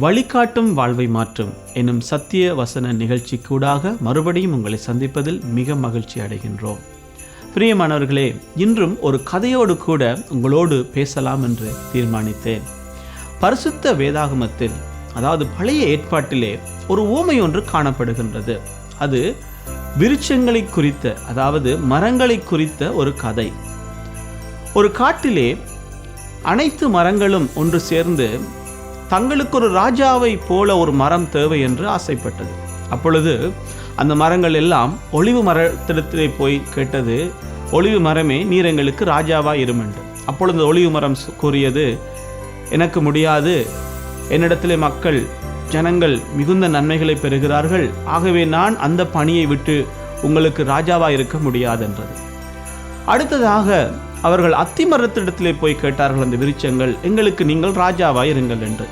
வழிகாட்டும் வாழ்வை மாற்றும் என்னும் சத்திய வசன நிகழ்ச்சிக்கூடாக மறுபடியும் உங்களை சந்திப்பதில் மிக மகிழ்ச்சி அடைகின்றோம். பிரியமானவர்களே இன்றும் ஒரு கதையோடு கூட உங்களோடு பேசலாம் என்று தீர்மானித்தேன். பரிசுத்த வேதாகமத்தில் அதாவது பழைய ஏற்பாட்டிலே ஒரு ஊமை ஒன்று காணப்படுகின்றது. அது விருட்சங்களை குறித்த அதாவது மரங்களை குறித்த ஒரு கதை. ஒரு காட்டிலே அனைத்து மரங்களும் ஒன்று சேர்ந்து தங்களுக்கு ஒரு ராஜாவை போல ஒரு மரம் தேவை என்று ஆசைப்பட்டது. அப்பொழுது அந்த மரங்கள் எல்லாம் ஒளிவு மரத்திடத்திலே போய் கேட்டது ஒளிவு மரமே நீர் எங்களுக்கு ராஜாவா இருமென்று. அப்பொழுது ஒளிவு மரம் கூறியது எனக்கு முடியாது. என்னிடத்திலே மக்கள் ஜனங்கள் மிகுந்த நன்மைகளை பெறுகிறார்கள். ஆகவே நான் அந்த பணியை விட்டு உங்களுக்கு ராஜாவாக இருக்க முடியாது என்றது அடுத்ததாக அவர்கள் அத்திமரத்திடத்திலே போய் கேட்டார்கள் அந்த விருச்சங்கள் எங்களுக்கு நீங்கள் ராஜாவாய் இருங்கள் என்று.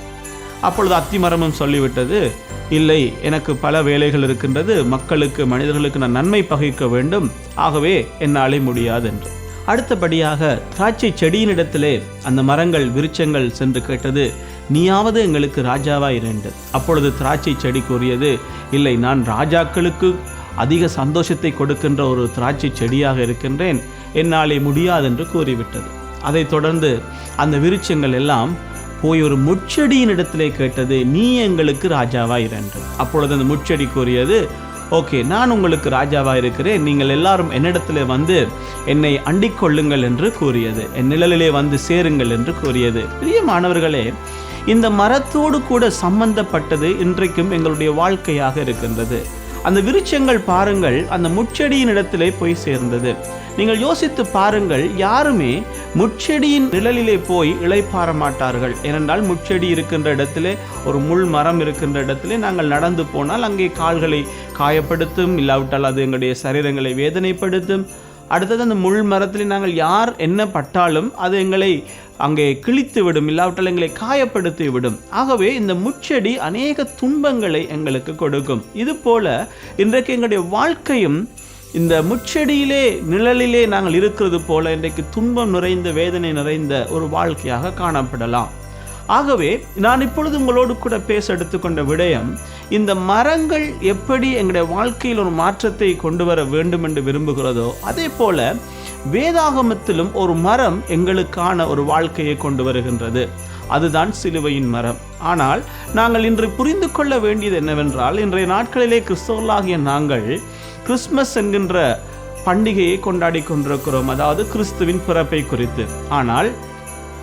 அப்பொழுது அத்திமரமும் சொல்லிவிட்டது இல்லை எனக்கு பல வேலைகள் இருக்கின்றது மக்களுக்கு மனிதர்களுக்கு நான் நன்மை பகிக்க வேண்டும் ஆகவே என்னாலே முடியாது என்று அடுத்தபடியாக திராட்சை செடியினிடத்திலே அந்த மரங்கள் விருட்சங்கள் சென்று கேட்டது நீயாவது எங்களுக்கு ராஜாவா இரண்டு. அப்பொழுது திராட்சை செடி கூறியது இல்லை நான் ராஜாக்களுக்கு அதிக சந்தோஷத்தை கொடுக்கின்ற ஒரு திராட்சை செடியாக இருக்கின்றேன் என்னாலே முடியாது என்று கூறிவிட்டது. அதைத் தொடர்ந்து அந்த விருட்சங்கள் எல்லாம் போய் ஒரு முட்செடியின் இடத்திலே கேட்டது நீ எங்களுக்கு ராஜாவா இரண்டு அப்பொழுது அந்த முட்செடி கூறியது ஓகே நான் உங்களுக்கு ராஜாவாக இருக்கிறேன். நீங்கள் எல்லாரும் என்னிடத்தில் வந்து என்னை அண்டிக் கொள்ளுங்கள் என்று கூறியது. என் நிழலிலே வந்து சேருங்கள் என்று கூறியது. பிரியமானவர்களே இந்த மரத்தோடு கூட சம்பந்தப்பட்டது இன்றைக்கும் எங்களுடைய வாழ்க்கையாக இருக்கின்றது. அந்த விருட்சங்கள் பாருங்கள் அந்த முச்செடியின் இடத்திலே போய் சேர்ந்தது. நீங்கள் யோசித்து பாருங்கள் யாருமே முட்செடியின் நிழலிலே போய் இழைப்பாற மாட்டார்கள். ஏனென்றால் முட்செடி இருக்கின்ற இடத்திலே ஒரு முள் மரம் இருக்கின்ற இடத்திலே நாங்கள் நடந்து போனால் அங்கே கால்களை காயப்படுத்தும் இல்லாவிட்டால் அது எங்களுடைய சரீரங்களை வேதனைப்படுத்தும். அடுத்தது அந்த முள் மரத்தில் நாங்கள் யார் என்ன பட்டாலும் அது எங்களை அங்கே கிழித்து விடும் இல்லாவிட்டால் எங்களை காயப்படுத்தி விடும். ஆகவே இந்த முச்செடி அநேக துன்பங்களை எங்களுக்கு கொடுக்கும். இது போல இன்றைக்கு எங்களுடைய வாழ்க்கையும் இந்த முச்செடியிலே நிழலிலே நாங்கள் இருக்கிறது போல இன்றைக்கு துன்பம் நிறைந்த வேதனை நிறைந்த ஒரு வாழ்க்கையாக காணப்படலாம். ஆகவே நான் இப்பொழுது உங்களோடு கூட பேச எடுத்துக்கொண்ட விடயம் இந்த மரங்கள் எப்படி எங்களுடைய வாழ்க்கையில் ஒரு மாற்றத்தை கொண்டு வர வேண்டும் என்று விரும்புகிறதோ அதே போல வேதாகமத்திலும் ஒரு மரம் எங்களுக்கான ஒரு வாழ்க்கையை கொண்டு வருகின்றது. அதுதான் சிலுவையின் மரம். ஆனால் நாங்கள் இன்று புரிந்து கொள்ள வேண்டியது என்னவென்றால் இன்றைய நாட்களிலே கிறிஸ்தவர்களாகிய நாங்கள் கிறிஸ்மஸ் என்கின்ற பண்டிகையை கொண்டாடி கொண்டிருக்கிறோம். அதாவது கிறிஸ்துவின் பிறப்பை குறித்து. ஆனால்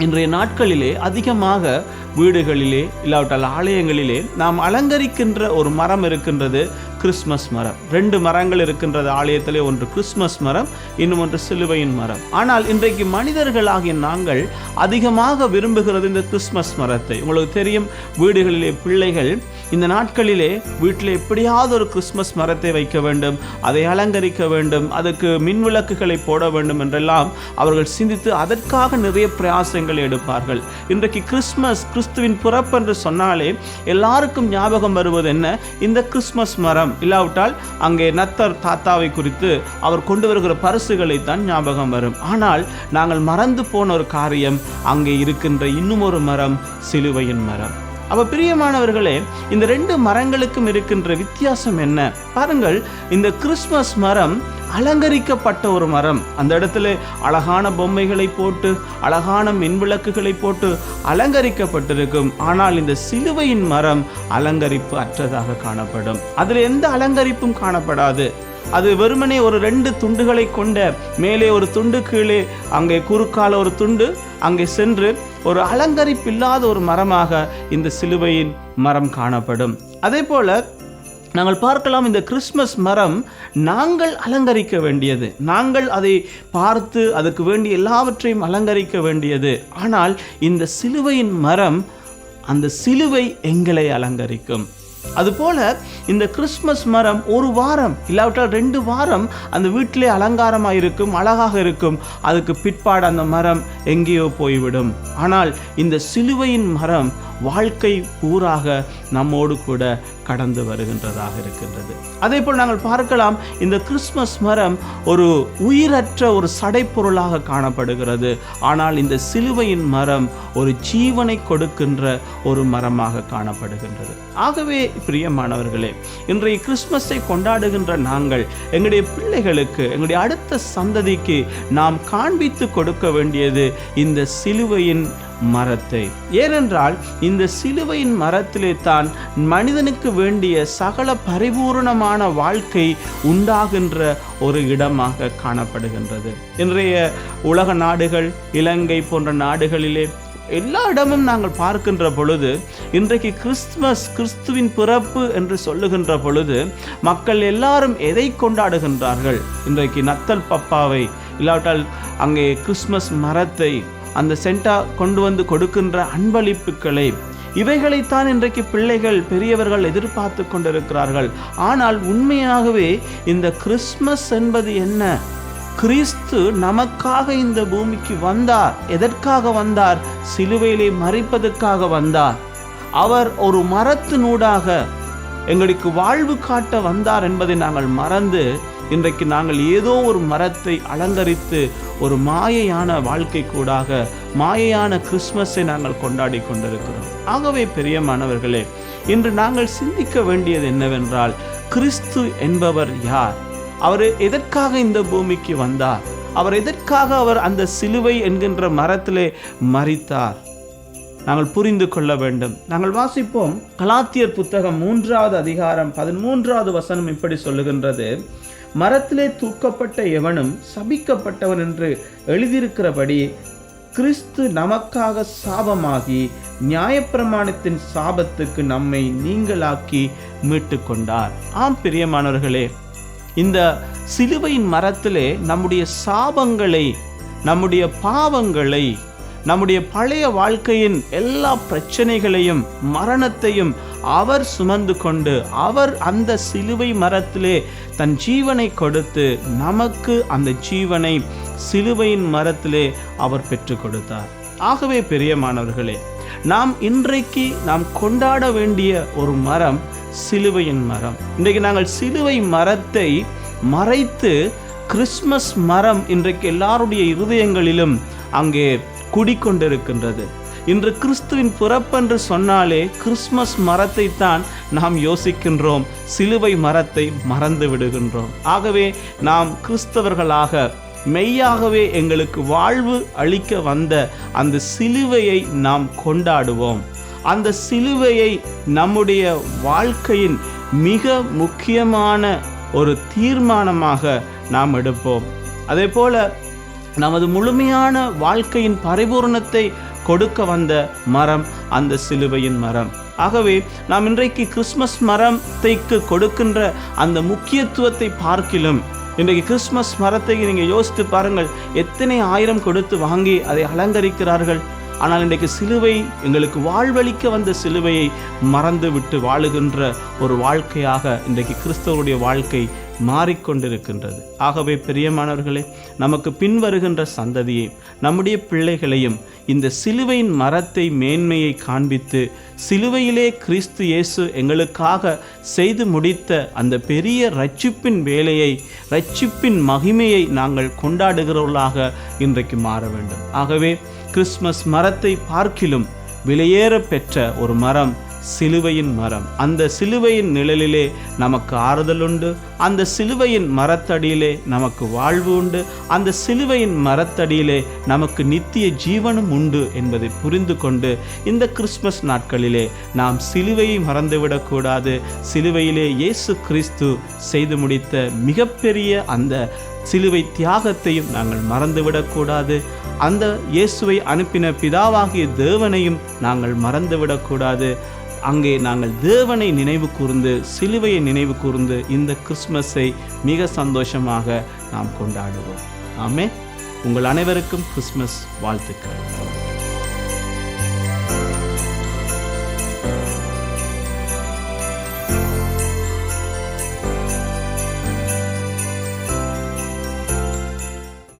இன்றைய நாட்களிலே அதிகமாக வீடுகளிலே இல்லாவிட்டால் ஆலயங்களிலே நாம் அலங்கரிக்கின்ற ஒரு மரம் இருக்கின்றது கிறிஸ்மஸ் மரம். ரெண்டு மரங்கள் இருக்கின்றது ஆலயத்திலே ஒன்று கிறிஸ்மஸ் மரம் இன்னும் ஒன்று சிலுவையின் மரம். ஆனால் இன்றைக்கு மனிதர்களாகிய நாங்கள் அதிகமாக விரும்புகிறது இந்த கிறிஸ்மஸ் மரத்தை. உங்களுக்கு தெரியும் வீடுகளிலே பிள்ளைகள் இந்த நாட்களிலே வீட்டில் எப்படியாவது ஒரு கிறிஸ்மஸ் மரத்தை வைக்க வேண்டும் அதை அலங்கரிக்க வேண்டும் அதுக்கு மின் விளக்குகளை போட வேண்டும் என்றெல்லாம் அவர்கள் சிந்தித்து அதற்காக நிறைய பிரயாசங்களை எடுப்பார்கள். இன்றைக்கு கிறிஸ்மஸ் கிறிஸ்துவின் பிறப்பு என்று சொன்னாலே எல்லாருக்கும் ஞாபகம் வருவது என்ன? இந்த கிறிஸ்மஸ் மரம். இல்லாவிட்டால் அங்கே நத்தர் தாத்தாவை குறித்து அவர் கொண்டு வருகிற பரிசுகளை தான் ஞாபகம் வரும். ஆனால் நாங்கள் மறந்து போன ஒரு காரியம் அங்கே இருக்கின்ற இன்னும் ஒரு மரம் சிலுவையின் மரம். அப்போ பிரியமானவர்களே இந்த ரெண்டு மரங்களுக்கும் இருக்கின்ற வித்தியாசம் என்ன? பாருங்கள் இந்த கிறிஸ்மஸ் மரம் அலங்கரிக்கப்பட்ட ஒரு மரம். அந்த இடத்துல அழகான பொம்மைகளை போட்டு அழகான மின்விளக்குகளை போட்டு அலங்கரிக்கப்பட்டிருக்கும். ஆனால் இந்த சிலுவையின் மரம் அலங்கரிப்பு அற்றதாக காணப்படும். அதில் எந்த அலங்கரிப்பும் காணப்படாது. அது வெறுமனே ஒரு ரெண்டு துண்டுகளை கொண்ட மேலே ஒரு துண்டு கீழே அங்கே குறுக்கால ஒரு துண்டு அங்கே சென்று ஒரு அலங்கரிப்பில்லாத ஒரு மரமாக இந்த சிலுவையின் மரம் காணப்படும். அதே போல நாங்கள் பார்க்கலாம் இந்த கிறிஸ்மஸ் மரம் நாங்கள் அலங்கரிக்க வேண்டியது. நாங்கள் அதை பார்த்து அதுக்கு வேண்டிய எல்லாவற்றையும் அலங்கரிக்க வேண்டியது. ஆனால் இந்த சிலுவையின் மரம் அந்த சிலுவை எங்களை அலங்கரிக்கும். அதுபோல இந்த கிறிஸ்மஸ் மரம் ஒரு வாரம் இல்லாவிட்டால் ரெண்டு வாரம் அந்த வீட்டிலே அலங்காரமாக இருக்கும் அழகாக இருக்கும். அதுக்கு பிற்பாடு அந்த மரம் எங்கேயோ போய்விடும். ஆனால் இந்த சிலுவையின் மரம் வாழ்க்கை பூராக நம்மோடு கூட கடந்து வருகின்றதாக இருக்கின்றது. அதே போல் நாங்கள் பார்க்கலாம் இந்த கிறிஸ்மஸ் மரம் ஒரு உயிரற்ற ஒரு சடைப்பொருளாக காணப்படுகிறது. ஆனால் இந்த சிலுவையின் மரம் ஒரு ஜீவனை கொடுக்கின்ற ஒரு மரமாக காணப்படுகின்றது. ஆகவே பிரியமானவர்களே இன்றைய கிறிஸ்மஸை கொண்டாடுகின்ற நாங்கள் எங்களுடைய பிள்ளைகளுக்கு எங்களுடைய அடுத்த சந்ததிக்கு நாம் காண்பித்து கொடுக்க வேண்டியது இந்த சிலுவையின் மரத்தை. ஏனென்றால் இந்த சிலுவையின் மரத்திலே தான் மனிதனுக்கு வேண்டிய சகல பரிபூர்ணமான வாழ்க்கை உண்டாகின்ற ஒரு இடமாக காணப்படுகின்றது. இன்றைய உலக நாடுகள் இலங்கை போன்ற நாடுகளிலே எல்லா இடமும் நாங்கள் பார்க்கின்ற பொழுது இன்றைக்கு கிறிஸ்துமஸ் கிறிஸ்துவின் பிறப்பு என்று சொல்லுகின்ற பொழுது மக்கள் எல்லாரும் எதை கொண்டாடுகின்றார்கள்? இன்றைக்கு நத்தல் பப்பாவை இல்லாவிட்டால் அங்கே கிறிஸ்மஸ் மரத்தை அந்த சென்டா கொண்டு வந்து கொடுக்கின்ற அன்பளிப்புகளை. இவைகளைத்தான் இன்றைக்கு பிள்ளைகள் பெரியவர்கள் எதிர்பார்த்து கொண்டிருக்கிறார்கள். ஆனால் உண்மையாகவே இந்த கிறிஸ்மஸ் என்பது என்ன? கிறிஸ்து நமக்காக இந்த பூமிக்கு வந்தார். எதற்காக வந்தார்? சிலுவையிலே மறிப்பதற்காக வந்தார். அவர் ஒரு மரத்தினூடாக எங்களுக்கு வாழ்வு காட்ட வந்தார் என்பதை நாங்கள் மறந்து இன்றைக்கு நாங்கள் ஏதோ ஒரு மரத்தை அலங்கரித்து ஒரு மாயையான வாழ்க்கை கூடாக மாயையான கிறிஸ்மஸை நாங்கள் கொண்டாடி கொண்டிருக்கிறோம். ஆகவே பெரியமானவர்களே இன்று நாங்கள் சிந்திக்க வேண்டியது என்னவென்றால் கிறிஸ்து என்பவர் யார்? அவர் எதற்காக இந்த பூமிக்கு வந்தார்? அவர் எதற்காக அவர் அந்த சிலுவை என்கின்ற மரத்திலே மறித்தார் நாங்கள் புரிந்து கொள்ள வேண்டும். நாங்கள் வாசிப்போம் கலாத்தியர் புத்தகம் மூன்றாவது அதிகாரம் பதிமூன்றாவது வசனம் இப்படி சொல்லுகின்றது. மரத்திலே தூக்கப்பட்ட எவனும் சபிக்கப்பட்டவன் என்று எழுதியிருக்கிறபடி கிறிஸ்து நமக்காக சாபமாகி நியாயப்பிரமாணத்தின் சாபத்துக்கு நம்மை நீங்களாக்கி மீட்டு கொண்டார் ஆம் பிரியமானவர்களே இந்த சிலுவையின் மரத்திலே நம்முடைய சாபங்களை நம்முடைய பாவங்களை நம்முடைய பழைய வாழ்க்கையின் எல்லா பிரச்சனைகளையும் மரணத்தையும் அவர் சுமந்து கொண்டு அவர் அந்த சிலுவை மரத்திலே தன் ஜீவனை கொடுத்து நமக்கு அந்த ஜீவனை சிலுவையின் மரத்திலே அவர் பெற்று கொடுத்தார். ஆகவே பெரியமானவர்களே நாம் இன்றைக்கு நாம் கொண்டாட வேண்டிய ஒரு மரம் சிலுவையின் மரம். இன்றைக்கு நாங்கள் சிலுவை மரத்தை மறைத்து கிறிஸ்மஸ் மரம் இன்றைக்கு எல்லாருடைய இருதயங்களிலும் அங்கே குடிக்கொண்டிருக்கின்றது. இன்று கிறிஸ்துவின் பிறப்பென்று சொன்னாலே கிறிஸ்மஸ் மரத்தை தான் நாம் யோசிக்கின்றோம் சிலுவை மரத்தை மறந்து விடுகின்றோம். ஆகவே நாம் கிறிஸ்தவர்களாக மெய்யாகவே எங்களுக்கு வாழ்வு அளிக்க வந்த அந்த சிலுவையை நாம் கொண்டாடுவோம். அந்த சிலுவையை நம்முடைய வாழ்க்கையின் மிக முக்கியமான ஒரு தீர்மானமாக நாம் எடுப்போம். அதே போல நமது முழுமையான வாழ்க்கையின் பரிபூர்ணத்தை கொடுக்க வந்த மரம் அந்த சிலுவையின் மரம். ஆகவே நாம் இன்றைக்கு கிறிஸ்மஸ் மரத்தைக்கு கொடுக்கின்ற அந்த முக்கியத்துவத்தை பார்க்கிலும் இன்றைக்கு கிறிஸ்மஸ் மரத்தை நீங்கள் யோசித்து பாருங்கள் எத்தனை ஆயிரம் கொடுத்து வாங்கி அதை அலங்கரிக்கிறார்கள். ஆனால் இன்றைக்கு சிலுவை எங்களுக்கு வாழ்வளிக்க வந்த சிலுவையை மறந்து விட்டு வாழுகின்ற ஒரு வாழ்க்கையாக இன்றைக்கு கிறிஸ்தவருடைய வாழ்க்கை மாறிக்கொண்டிருக்கின்றது. ஆகவே பிரியமானவர்களே நமக்கு பின்வருகின்ற சந்ததியை நம்முடைய பிள்ளைகளையும் இந்த சிலுவையின் மரத்தை மேன்மையை காண்பித்து சிலுவையிலே கிறிஸ்து இயேசு எங்களுக்காக செய்து முடித்த அந்த பெரிய ரட்சிப்பின் வேலையை ரட்சிப்பின் மகிமையை நாங்கள் கொண்டாடுகிறவர்களாக இன்றைக்கு மாற வேண்டும். ஆகவே கிறிஸ்மஸ் மரத்தை பார்க்கிலும் விலையேற பெற்ற ஒரு மரம் சிலுவையின் மரம். அந்த சிலுவையின் நிழலிலே நமக்கு ஆறுதல் உண்டு. அந்த சிலுவையின் மரத்தடியிலே நமக்கு வாழ்வு உண்டு. அந்த சிலுவையின் மரத்தடியிலே நமக்கு நித்திய ஜீவனும் உண்டு என்பதை புரிந்து கொண்டு இந்த கிறிஸ்மஸ் நாட்களிலே நாம் சிலுவையை மறந்துவிடக்கூடாது சிலுவையிலே இயேசு கிறிஸ்து செய்து முடித்த மிகப்பெரிய அந்த சிலுவை தியாகத்தையும் நாங்கள் மறந்துவிடக்கூடாது அந்த இயேசுவை அனுப்பின பிதாவாகிய தேவனையும் நாங்கள் மறந்துவிடக்கூடாது அங்கே நாங்கள் தேவனை நினைவு கூர்ந்து சிலுவையை நினைவு கூர்ந்து இந்த கிறிஸ்மஸை மிக சந்தோஷமாக நாம் கொண்டாடுவோம். ஆமே உங்கள் அனைவருக்கும் கிறிஸ்மஸ் வாழ்த்துக்கள்.